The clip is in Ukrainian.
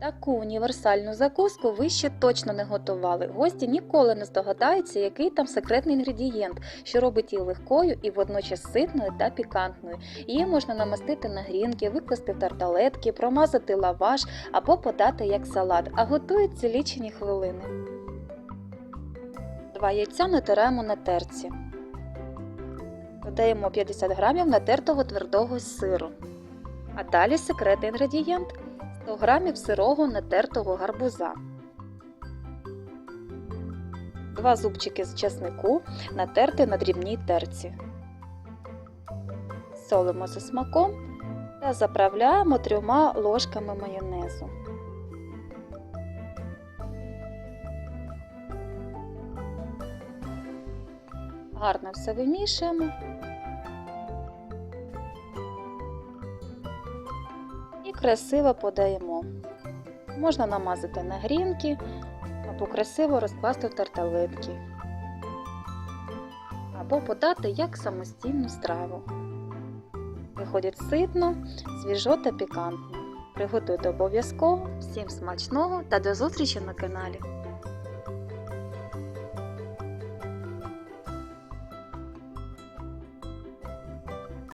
Таку універсальну закуску ви ще точно не готували. Гості ніколи не здогадаються, який там секретний інгредієнт, що робить її легкою і водночас ситною та пікантною. Її можна намастити на грінки, викласти в тарталетки, промазати лаваш або подати як салат, а готується лічені хвилини. Два яйця натираємо на терці. Додаємо 50 грамів натертого твердого сиру. А далі секретний інгредієнт 100 грамів сирого натертого гарбуза. Два зубчики з чеснику натерти на дрібній терці. Солимо за смаком та заправляємо трьома ложками майонезу. Гарно все вимішуємо. І красиво подаємо. Можна намазати на грінки або красиво розкласти в тарталетки. Або подати як самостійну страву. Виходить ситно, свіжо та пікантно. Приготуйте обов'язково. Всім смачного та до зустрічі на каналі!